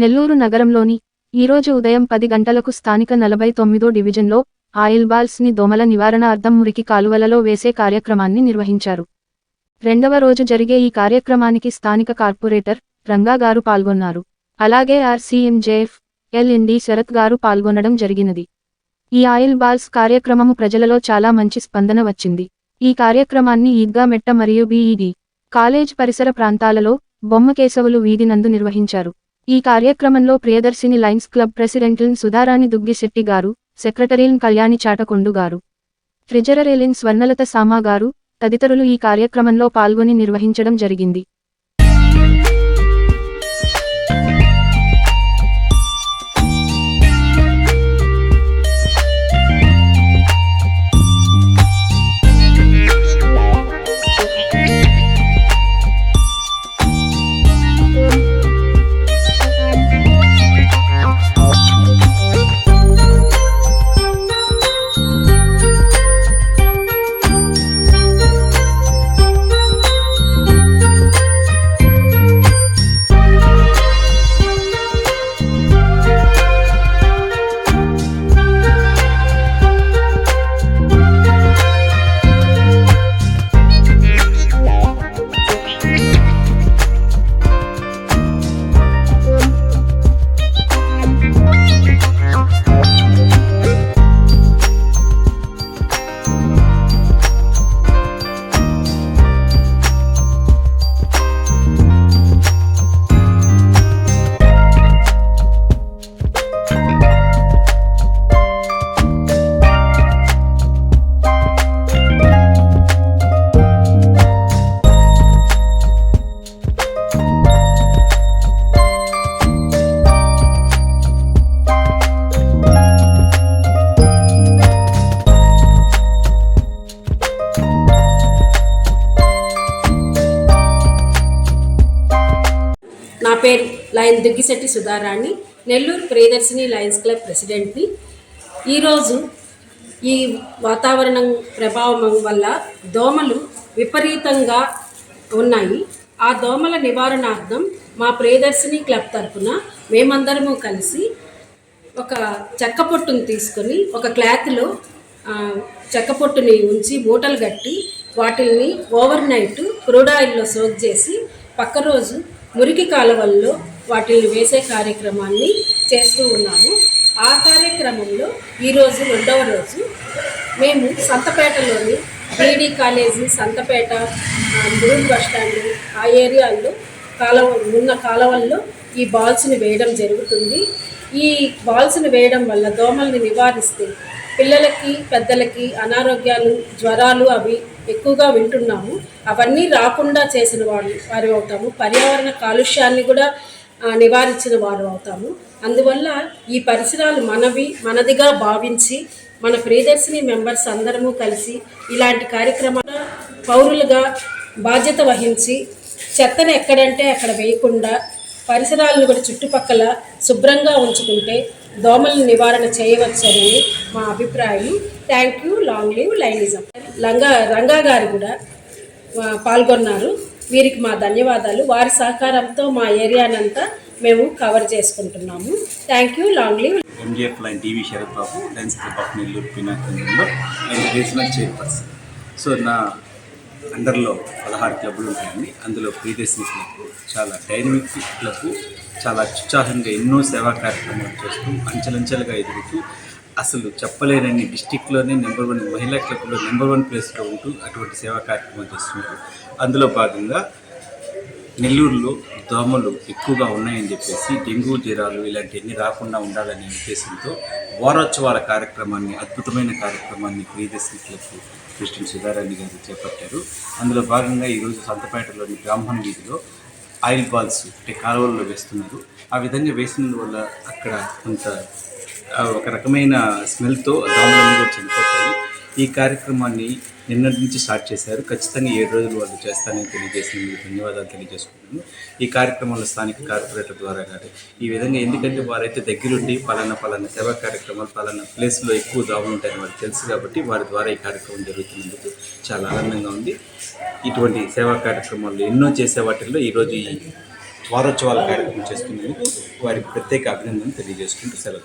నెల్లూరు నగరంలోని ఈరోజు ఉదయం పది గంటలకు స్థానిక నలభై తొమ్మిదో డివిజన్లో ఆయిల్ బాల్స్ని దోమల నివారణ అర్థం మురికి కాలువలలో వేసే కార్యక్రమాన్ని నిర్వహించారు. రెండవ రోజు జరిగే ఈ కార్యక్రమానికి స్థానిక కార్పొరేటర్ రంగా గారు పాల్గొన్నారు. అలాగే ఆర్సీఎంజేఎఫ్ ఎల్ఎన్డి శరత్ గారు పాల్గొనడం జరిగినది. ఈ ఆయిల్ బాల్స్ కార్యక్రమము ప్రజలలో చాలా మంచి స్పందన వచ్చింది. ఈ కార్యక్రమాన్ని ఈద్గా మెట్ట మరియు బీఈడి కాలేజ్ పరిసర ప్రాంతాలలో బొమ్మకేశవులు వీధి నందు నిర్వహించారు. ఈ కార్యక్రమంలో ప్రియదర్శిని లైన్స్ క్లబ్ ప్రెసిడెంట్లిన్ సుధారాణి దుగ్గిశెట్టి గారు సెక్రటరీన్ కళ్యాణి చాటకొండు గారు ట్రెజరరేలిన్ స్వర్ణలత సామా గారు తదితరులు ఈ కార్యక్రమంలో పాల్గొని నిర్వహించడం జరిగింది. నా పేరు Lion Duggisetti Sudharani Nellore Priyadarshini Lions club ప్రెసిడెంట్ని. ఈరోజు ఈ వాతావరణం ప్రభావం వల్ల దోమలు విపరీతంగా ఉన్నాయి. ఆ దోమల నివారణార్థం మా ప్రియదర్శిని క్లబ్ తరపున మేమందరము కలిసి ఒక చెక్క పొట్టును తీసుకొని ఒక క్లాత్లో చెక్క పొట్టుని ఉంచి మూటలు కట్టి వాటిల్ని ఓవర్ నైట్ క్రూడ్ ఆయిల్లో సోక్ చేసి పక్క రోజు మురికి కాలువల్లో వాటిని వేసే కార్యక్రమాన్ని చేస్తూ ఉన్నాము. ఆ కార్యక్రమంలో ఈరోజు రెండవ రోజు. మేము సంతపేటలోని BD college Santhapeta bus stand ఆ ఏరియాల్లో కాలువ ఉన్న కాలువల్లో ఈ బాల్స్ని వేయడం జరుగుతుంది. ఈ బాల్స్ని వేయడం వల్ల దోమల్ని నివారిస్తే పిల్లలకి పెద్దలకి అనారోగ్యాలు జ్వరాలు అవి ఎక్కువగా వింటున్నాము. అవన్నీ రాకుండా చేసిన వారు వారు అవుతాము. పర్యావరణ కాలుష్యాన్ని కూడా నివారించిన వారు అవుతాము. అందువల్ల ఈ పరిసరాలు మనవి మనదిగా భావించి మన ప్రియదర్శిని మెంబర్స్ అందరము కలిసి ఇలాంటి కార్యక్రమాల పౌరులుగా బాధ్యత వహించి చెత్తను ఎక్కడంటే అక్కడ వేయకుండా పరిసరాలను కూడా చుట్టుపక్కల శుభ్రంగా ఉంచుకుంటే దోమలను నివారణ చేయవచ్చని మా అభిప్రాయం. Thank you long live Lionism Langa Ranga garu కూడా పాల్గొన్నారు. వీరికి మా ధన్యవాదాలు. వారి సహకారంతో మా ఏరియానంతా మేము కవర్ చేసుకుంటున్నాము. Thank you long live MJF Lion TV Sarath Babu Lions club of Nellore నేను రీజనల్ చైర్పర్సన్ సో నా అండర్లో పదహారు క్లబ్లు ఉంటాయండి. అందులో ప్రియదర్శిని క్లబ్ చాలా డైనమిక్ క్లబ్ చాలా ఉత్సాహంగా ఎన్నో సేవా కార్యక్రమాలు చేస్తూ అంచెలంచెలుగా ఎదుగుతూ అసలు చెప్పలేనని డిస్టిక్లోనే నెంబర్ వన్ మహిళా క్లబ్లో నెంబర్ వన్ ప్లేస్లో ఉంటూ అటువంటి సేవా కార్యక్రమాలు చేస్తున్నారు. అందులో భాగంగా నెల్లూరులో దోమలు ఎక్కువగా ఉన్నాయని చెప్పేసి డెంగ్యూ జ్వరాలు ఇలాంటివన్నీ రాకుండా ఉండాలనే ఉద్దేశంతో వారోత్సవాల కార్యక్రమాన్ని అద్భుతమైన కార్యక్రమాన్ని ప్రియదర్శిని క్లబ్ ప్రెసిడెంట్ సుధారాణి గారు చేపట్టారు. అందులో భాగంగా ఈరోజు సంతపేటలోని బ్రాహ్మణ వీధిలో ఆయిల్ బాల్స్ అంటే కాలువల్లో వేస్తున్నారు. ఆ విధంగా వేసిన వల్ల అక్కడ కొంత ఒక రకమైన స్మెల్తో దోమలన్నీ కూడా చనిపోతాయి. ఈ కార్యక్రమాన్ని నిన్నటి నుంచి స్టార్ట్ చేశారు. ఖచ్చితంగా ఏడు రోజులు వాళ్ళు చేస్తానని తెలియజేసినందుకు ధన్యవాదాలు తెలియజేసుకుంటున్నాను. ఈ కార్యక్రమంలో స్థానిక కార్పొరేటర్ ద్వారా కానీ ఈ విధంగా ఎందుకంటే వారైతే దగ్గరుండి పలానా పలానా సేవా కార్యక్రమాలు పలానా ప్లేస్లో ఎక్కువ దావులు ఉంటాయని వారికి తెలుసు కాబట్టి వారి ద్వారా ఈ కార్యక్రమం జరుగుతున్నందుకు చాలా ఆనందంగా ఉంది. ఇటువంటి సేవా కార్యక్రమాలు ఎన్నో చేసే వాటిల్లో ఈరోజు ఈ వారోత్సవాల కార్యక్రమం చేస్తున్నందుకు వారికి ప్రత్యేక అభినందనలు తెలియజేసుకుంటూ సెలవు